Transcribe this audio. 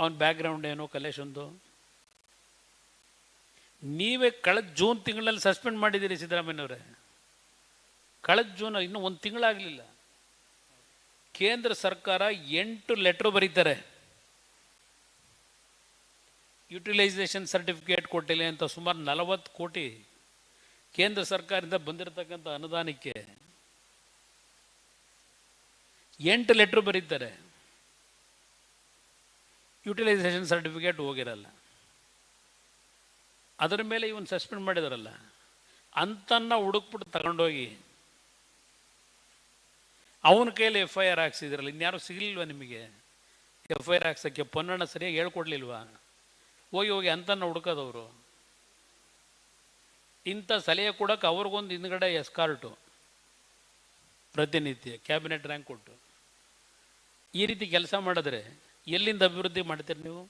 ಅವನ ಬ್ಯಾಕ್ಗ್ರೌಂಡ್ ಏನು ಕಲೇಶಂದು ನೀವೇ ಕಳೆದ ಜೂನ್ ತಿಂಗಳಲ್ಲಿ ಸಸ್ಪೆಂಡ್ ಮಾಡಿದ್ದೀರಿ ಸಿದ್ದರಾಮಯ್ಯವ್ರೆ ಕಳೆದ ಜೂನ್ ಇನ್ನೂ ಒಂದು ತಿಂಗಳಾಗಲಿಲ್ಲ ಕೇಂದ್ರ ಸರ್ಕಾರ ಎಂಟು ಲೆಟ್ರ್ ಬರೀತಾರೆ. ಯುಟಿಲೈಸೇಷನ್ ಸರ್ಟಿಫಿಕೇಟ್ ಕೊಟ್ಟಿಲ್ಲ ಅಂತ ಸುಮಾರು ನಲವತ್ತು ಕೋಟಿ ಕೇಂದ್ರ ಸರ್ಕಾರದಿಂದ ಬಂದಿರತಕ್ಕಂಥ ಅನುದಾನಕ್ಕೆ ಎಂಟು ಲೆಟ್ರ್ ಬರೀತಾರೆ. ಯುಟಿಲೈಸೇಷನ್ ಸರ್ಟಿಫಿಕೇಟ್ ಹೋಗಿರಲ್ಲ. ಅದರ ಮೇಲೆ ಇವನು ಸಸ್ಪೆಂಡ್ ಮಾಡಿದಾರಲ್ಲ. ಅಂತನ್ನ ಹುಡುಕ್ಬಿಟ್ಟು ತಗೊಂಡೋಗಿ ಅವನ ಕೈಯಲ್ಲಿ ಎಫ್ ಐ ಆರ್ ಹಾಕ್ಸಿದ್ರಲ್ಲ, ಇನ್ಯಾರು ಸಿಗಲಿಲ್ವಾ ನಿಮಗೆ? ಎಫ್ ಐ ಆರ್ ಹಾಕ್ಸೋಕ್ಕೆ ಪೊನ್ನಣ್ಣ ಸರಿಯಾಗಿ ಹೇಳ್ಕೊಡ್ಲಿಲ್ವಾ? ಹೋಗಿ ಹೋಗಿ ಅಂತನ್ನ ಹುಡುಕೋದವರು. ಇಂಥ ಸಲಹೆ ಕೊಡೋಕೆ ಅವ್ರಿಗೊಂದು ಹಿಂದ್ಗಡೆ ಎಸ್ಕಾರ್ಟು ಪ್ರತಿನಿತ್ಯ ಕ್ಯಾಬಿನೆಟ್ ರ್ಯಾಂಕ್ ಕೊಟ್ಟು. ಈ ರೀತಿ ಕೆಲಸ ಮಾಡಿದ್ರೆ ಎಲ್ಲಿಂದ ಅಭಿವೃದ್ಧಿ ಮಾಡ್ತೀರಿ ನೀವು?